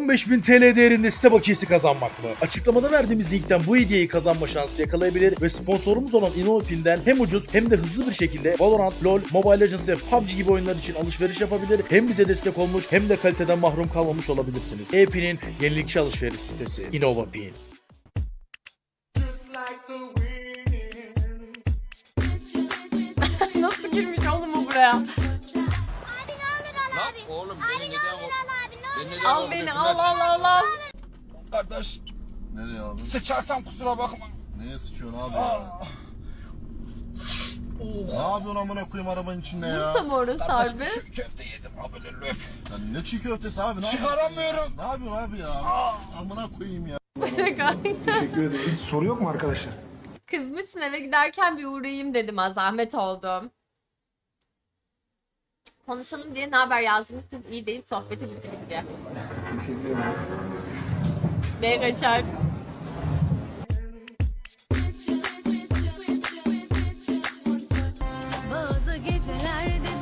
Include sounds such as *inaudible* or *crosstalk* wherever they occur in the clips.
15.000 TL değerinde site bakiyesi kazanmak mı? Açıklamada verdiğimiz linkten bu hediyeyi kazanma şansı yakalayabilir ve sponsorumuz olan InnoPin'den hem ucuz hem de hızlı bir şekilde Valorant, LoL, Mobile Legends ve PUBG gibi oyunlar için alışveriş yapabilir. Hem bize destek olmuş hem de kaliteden mahrum kalmamış olabilirsiniz. E-Pin'in yenilikçi alışveriş sitesi InnovaPin. *laughs* Nasıl girmiş oğlum bu buraya? Abi ne olur al abi. Oğlum Abi beni ne neden olur al Al beni al al al al. Kardeş Nereye abi? sıçarsam kusura bakma. Neye sıçıyorsun abi ya? Ne yapıyorsun amına koyayım arabanın içinde ya? Bursam orası Kardeş harbi. çö- köfte yedim ha böyle löp. Ya ne çiğ köftesi abi? Ne Çıkaramıyorum. Ne yapıyorsun abi ya? Amına koyayım ya. *laughs* Teşekkür ederim. Soru yok mu arkadaşlar? Kızmışsın eve giderken bir uğrayayım dedim ha zahmet oldu. Konuşalım diye ne haber yazdınız siz iyi değil sohbeti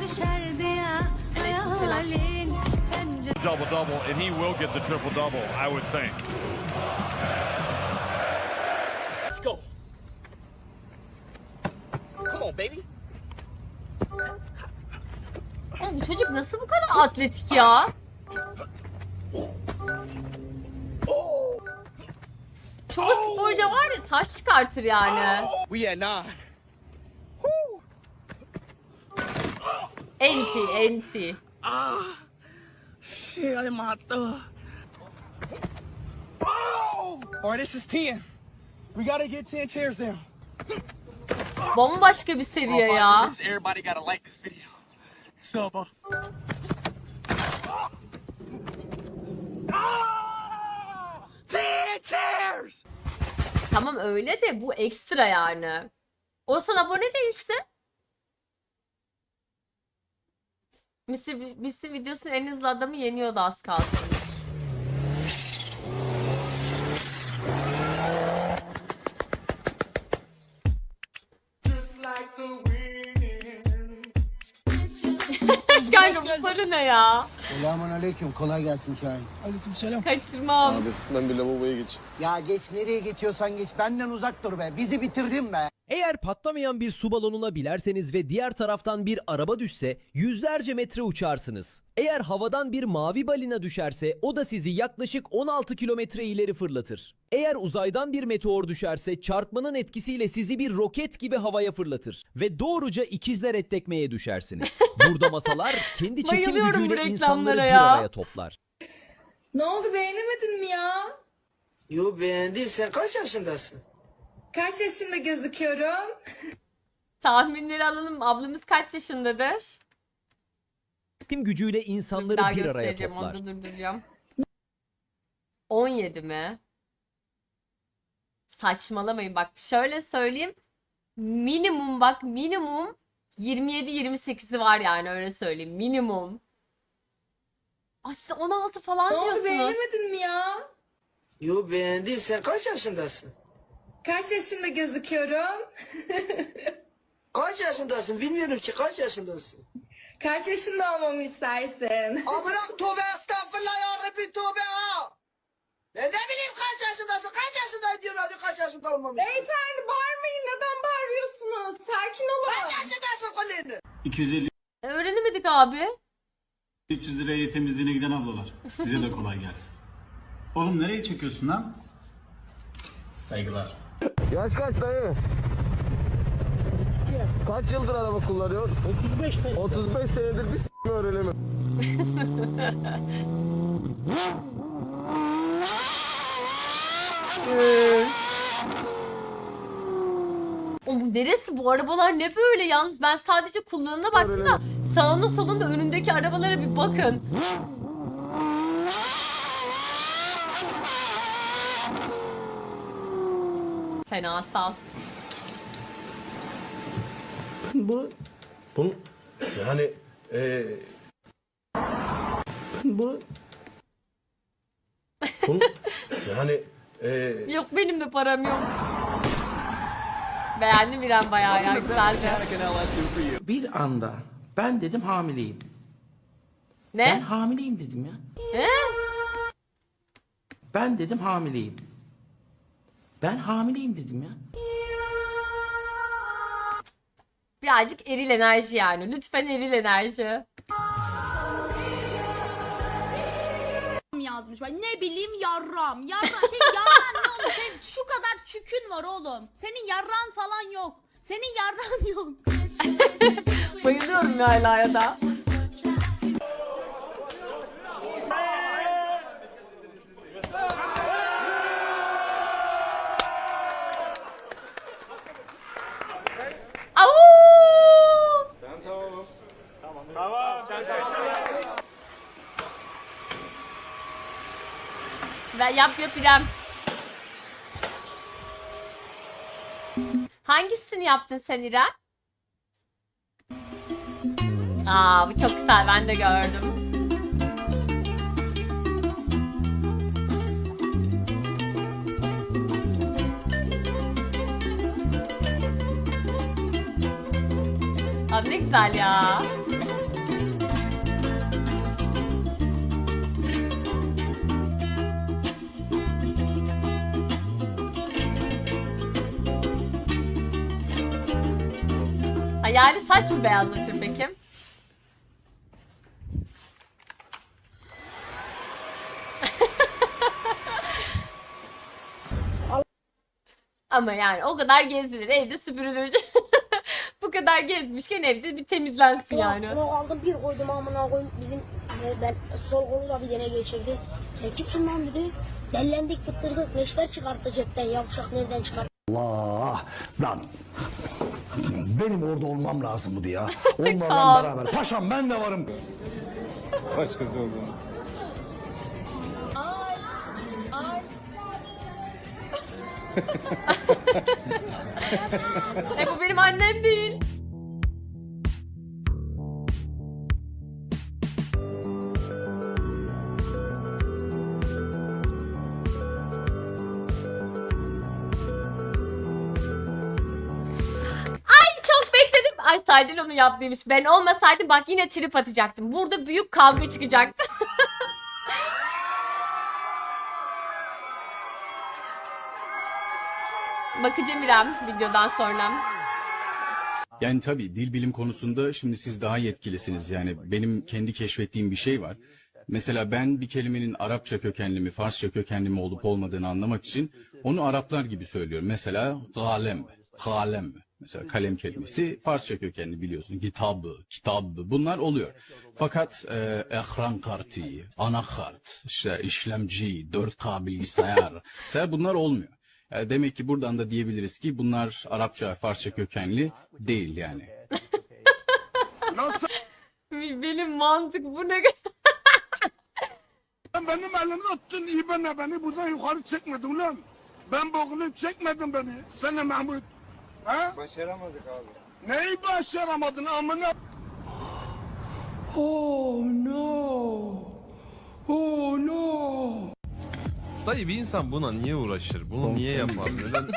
dışarıda hayalin bence double double, and he will get the triple double, I would think. Let's go. Come on, baby. Ama bu çocuk nasıl bu kadar atletik ya? Çoğu sporcu var ya taş çıkartır yani. Enti enti. İn my thug. All right, this is 10. We gotta get 10 chairs down. Bambaşka bir seviye ya. Everybody gotta like this video. Sub up. Ah! 10 chairs! Tamam öyle de bu ekstra yani. O sana abone değilsin. Mr. Mr. videosunun en hızlı adamı yeniyordu az kalsın. Kanka bu soru ne ya? Selamun aleyküm. Kolay gelsin Şahin. Kaçırmam. Abi ben bir lavaboya geç. Ya geç nereye geçiyorsan geç. Benden uzak dur be. Bizi bitirdin be. Eğer patlamayan bir su balonuna bilerseniz ve diğer taraftan bir araba düşse yüzlerce metre uçarsınız. Eğer havadan bir mavi balina düşerse o da sizi yaklaşık 16 kilometre ileri fırlatır. Eğer uzaydan bir meteor düşerse çarpmanın etkisiyle sizi bir roket gibi havaya fırlatır ve doğruca ikizler ettekmeye düşersiniz. *laughs* Burada masalar kendi çekim Bayılıyorum bu gücüyle insanları reklamlara bir ya. araya toplar. Ne oldu beğenemedin mi ya? Yo beğendim. Sen kaç yaşındasın? Kaç yaşında gözüküyorum? *laughs* Tahminleri alalım. Ablamız kaç yaşındadır? Çekim gücüyle insanları Daha bir araya göstereceğim, toplar. Onu da durduracağım. 17 mi? Saçmalamayın bak şöyle söyleyeyim. Minimum bak minimum 27-28'i var yani öyle söyleyeyim. Minimum. Aa, siz 16 falan Ne oldu diyorsunuz. beğenemedin mi ya? Yo beğendim. Sen kaç yaşındasın? Kaç yaşında gözüküyorum? *laughs* Kaç yaşındasın? Bilmiyorum ki kaç yaşındasın. Kaç yaşında olmamı istersin? Aa bırak tövbe estağfurullah ya Rabbi tövbe ha. Ben ne bileyim kaç yaşındasın? Kaç yaşındayım diyorsun hadi kaç yaşında olmamı Beyefendi bağırmayın neden bağırıyorsunuz? Sakin Kaç olun. yaşındasın Kulini? 250 E, Öğrenemedik abi. 300 liraya temizliğine giden ablalar. Size de kolay gelsin. Oğlum nereye çekiyorsun lan? Saygılar. Yaş kaç dayı? Kaç yıldır araba kullanıyor? 35 sene. 35 senedir bir s*** öğrenemem. O bu neresi bu arabalar ne böyle yalnız ben sadece kullanına baktım da sağında solunda önündeki arabalara bir bakın. Fena sal. Bu bunu yani eee bu bunu yani eee Yok benim de param yok. Beğendim İrem bayağı ya güzeldi. Bir anda ben dedim hamileyim. Ben Ne? hamileyim dedim ya. He? Ben dedim hamileyim. Ben hamileyim dedim ya. Birazcık eril enerji yani. Lütfen eril enerji. yazmış. Bak ne bileyim yarram. Yarram. Senin *laughs* yarran ne oğlum? Senin şu kadar çükün var oğlum. Senin yarran falan yok. Senin yarran *laughs* yok. Bayılıyorum Layla'ya da. Ben yap yap İrem. Hangisini yaptın sen İrem? Aa bu çok güzel ben de gördüm. Abi ne güzel ya. Hayali saç mı beyazlatır peki? *laughs* Ama yani o kadar gezilir, evde süpürülür. *laughs* Bu kadar gezmişken evde bir temizlensin yani. Bunu aldım bir koydum amına koyayım. Bizim e, ben sol kolu da bir dene geçirdi. Sen kimsin lan dedi. Dellendik fıttırdık neşter çıkarttı cepten yavşak nereden çıkarttı? Allah lan. Benim orada olmam lazımdı ya. *laughs* Onlarla beraber. Paşam ben de varım. Başkası oldu. E bu benim annem değil. Ay Serdar onu yaptıymış. Ben olmasaydım bak yine trip atacaktım. Burada büyük kavga çıkacaktı. *laughs* Bakacağım İrem videodan sonra. Yani tabii dil bilim konusunda şimdi siz daha yetkilisiniz. Yani benim kendi keşfettiğim bir şey var. Mesela ben bir kelimenin Arapça kökenli mi, Farsça kökenli mi olup olmadığını anlamak için onu Araplar gibi söylüyorum. Mesela kalem, kalem. Mesela kalem kelimesi Farsça kökenli biliyorsun. Kitabı, kitabı bunlar oluyor. Fakat e, ekran kartı, anakart, işte işlemci, 4K bilgisayar, mesela bunlar olmuyor. E, demek ki buradan da diyebiliriz ki bunlar Arapça, Farsça kökenli değil yani. *laughs* Benim mantık bu ne? Benim elimi tuttun iyi bana beni buradan yukarı çekmedin lan. Ben boğulup çekmedin beni. Sana Mahmut. Ha? Başaramadık abi. Neyi başaramadın amına? Oh no. Oh no. Dayı bir insan buna niye uğraşır? Bunu niye yapar? Neden?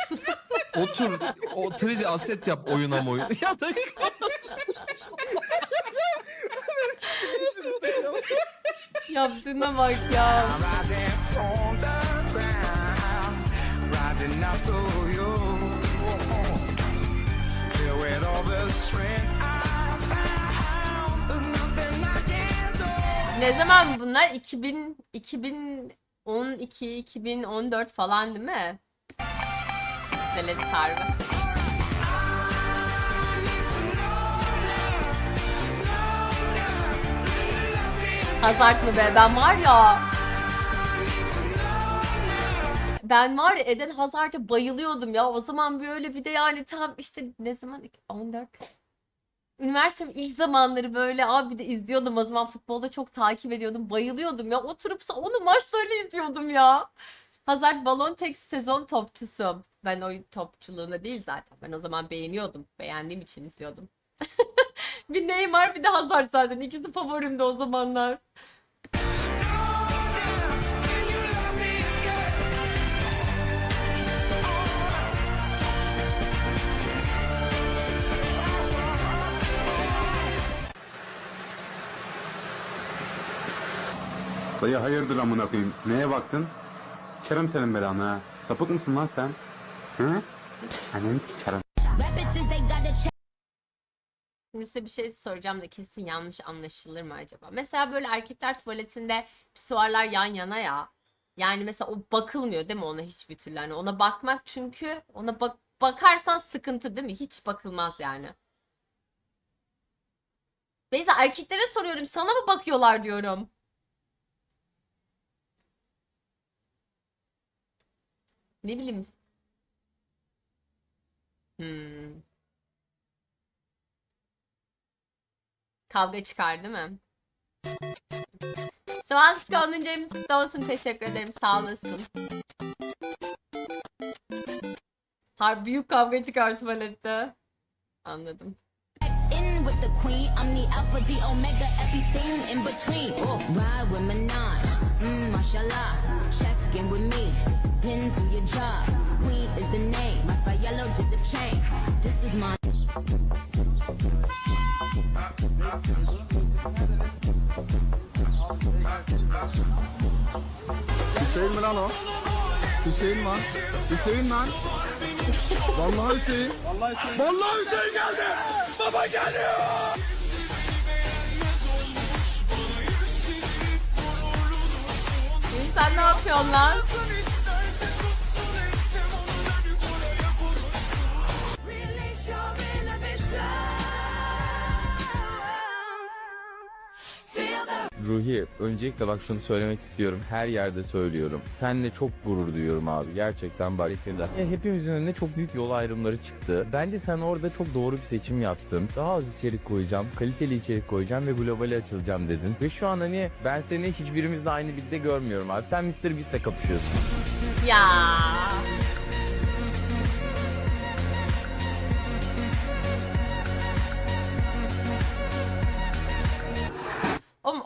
Otur, o 3D aset yap oyuna oyun. *laughs* ya dayı. Yaptığına bak ya. Ne zaman bunlar? 2000 2012 2014 falan değil mi? Güzel edit harbi. Hazard mı be? Ben var ya. Ben var ya Eden Hazard'a bayılıyordum ya. O zaman böyle bir de yani tam işte ne zaman 14 Üniversitemin ilk zamanları böyle abi de izliyordum o zaman futbolda çok takip ediyordum. Bayılıyordum ya. Oturup onun maçlarını izliyordum ya. Hazard balon tek sezon topçusu. Ben oyun topçuluğuna değil zaten. Ben o zaman beğeniyordum. Beğendiğim için izliyordum. *laughs* bir Neymar bir de Hazard zaten. İkisi favorimdi o zamanlar. Dayı hayırdır amına koyayım? Neye baktın? Sikerim senin belanı ha. Sapık mısın lan sen? Hı? Anneni sikerim. Şimdi size bir şey soracağım da kesin yanlış anlaşılır mı acaba? Mesela böyle erkekler tuvaletinde pisuarlar yan yana ya. Yani mesela o bakılmıyor değil mi ona hiçbir türlü? Hani ona bakmak çünkü ona bak bakarsan sıkıntı değil mi? Hiç bakılmaz yani. Beyza erkeklere soruyorum sana mı bakıyorlar diyorum. Ne bileyim. Hmm. Kavga çıkar değil mi? Svanska 10. ayımız kutlu olsun. Teşekkür ederim. Sağ olasın. Har büyük kavga çıkar tuvalette. Anladım. With your job. Queen is the name, Raphaello did the chain. This is my. Hüseyin mi lan o? Hüseyin lan. Hüseyin lan. Vallahi Hüseyin. Vallahi Hüseyin geldi. Baba geliyor. Sen ne yapıyorsun lan? Ruhi, öncelikle bak şunu söylemek istiyorum. Her yerde söylüyorum. Seninle çok gurur duyuyorum abi. Gerçekten bak. Ya hepimizin önüne çok büyük yol ayrımları çıktı. Bence sen orada çok doğru bir seçim yaptın. Daha az içerik koyacağım, kaliteli içerik koyacağım ve globale açılacağım dedin. Ve şu an hani ben seni hiçbirimizle aynı ligde görmüyorum abi. Sen Mr. Beast'le kapışıyorsun. Ya.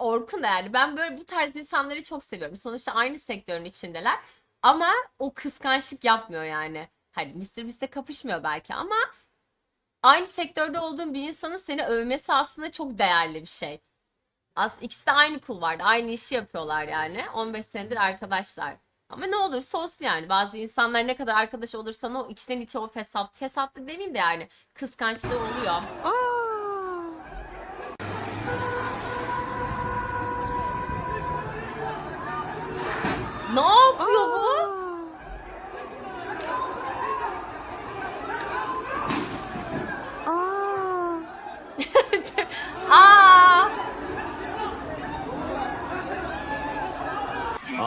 Orkun yani ben böyle bu tarz insanları çok seviyorum. Sonuçta aynı sektörün içindeler. Ama o kıskançlık yapmıyor yani. Hani Mr. Beast'le kapışmıyor belki ama aynı sektörde olduğun bir insanın seni övmesi aslında çok değerli bir şey. Aslında ikisi de aynı kulvarda. Aynı işi yapıyorlar yani. 15 senedir arkadaşlar. Ama ne olursa olsun yani. Bazı insanlar ne kadar arkadaş olursan o içten içe o fesat. Fesatlık demeyeyim de yani. Kıskançlığı oluyor. Ne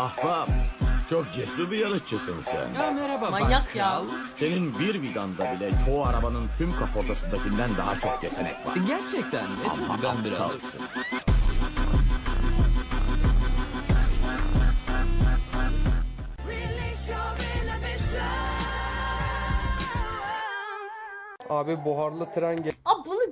Ahbap, çok cesur bir yarışçısın sen. Ya merhaba Manyak ya. Senin bir vidanda bile çoğu arabanın tüm kaportasındakinden daha çok yetenek var. Gerçekten mi? Ama Çünkü ben biraz... aptalsın. Abi buharlı tren gel.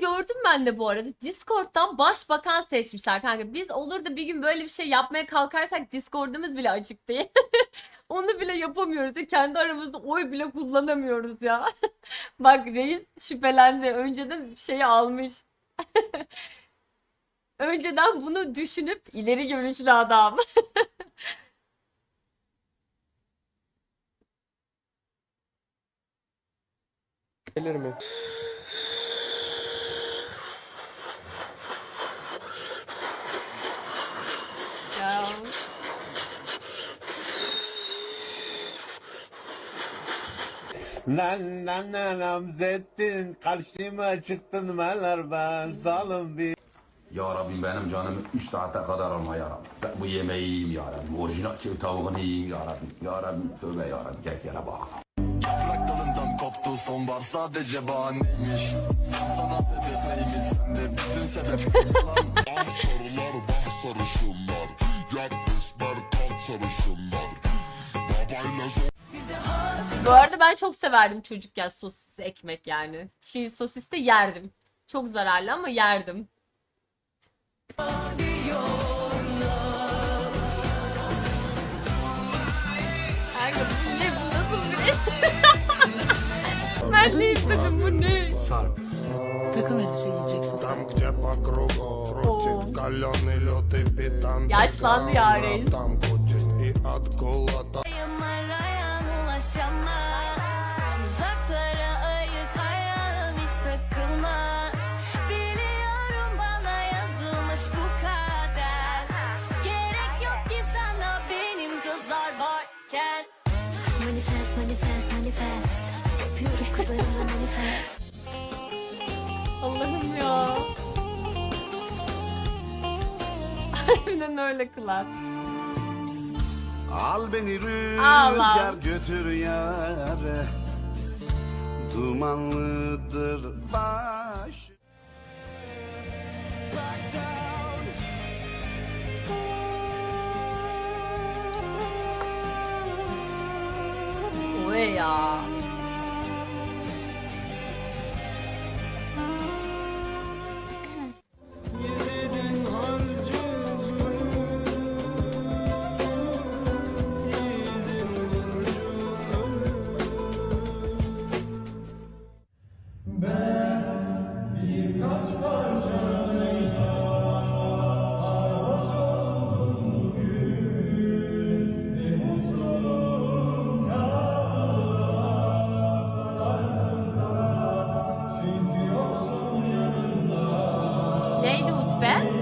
Gördüm ben de bu arada. Discord'dan başbakan seçmişler kanka. Biz olur da bir gün böyle bir şey yapmaya kalkarsak Discord'umuz bile açık değil. *laughs* Onu bile yapamıyoruz. ya. Kendi aramızda oy bile kullanamıyoruz ya. *laughs* Bak reis şüphelendi. Önceden şeyi almış. *laughs* Önceden bunu düşünüp ileri görüşlü adam. Gelir mi? Lan lan lan Namzettin karşıma çıktın meler ben zalim bir Ya Rabbim benim canımı 3 saate kadar alma ya Rabbim. Ben bu yemeği yiyeyim ya Rabbim. Orijinal köy tavuğunu yiyeyim ya Rabbim. Ya Rabbim tövbe ya Rabbim. Gel yere bak. Yaprak dalından koptu sonbahar sadece bahaneymiş Sana sebep neymiş sende bütün sebep Ah sarılar bah sarışınlar esmer kan sarışınlar bu arada ben çok severdim çocukken sosis ekmek yani. Çiğ sosis de yerdim. Çok zararlı ama yerdim. Kanka bu ne? Bu şey? *laughs* ben ne istedim bu ne? Sarp. Takım elbise giyeceksin sen. Yaşlandı ya reis. Manifest, manifest, manifest. Yapıyoruz kızlarımla manifest. Allah'ım ya. Harbiden öyle kılat. Al beni rüzgar götür yare Dumanlıdır baş Oy ya. Neydi hutbe?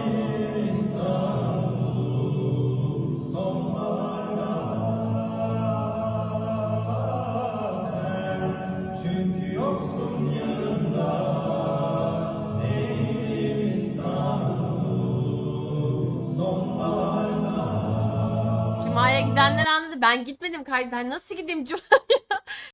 Cuma'ya gidenler anladı. Ben gitmedim kay. Ben nasıl gideyim Cuma? *laughs*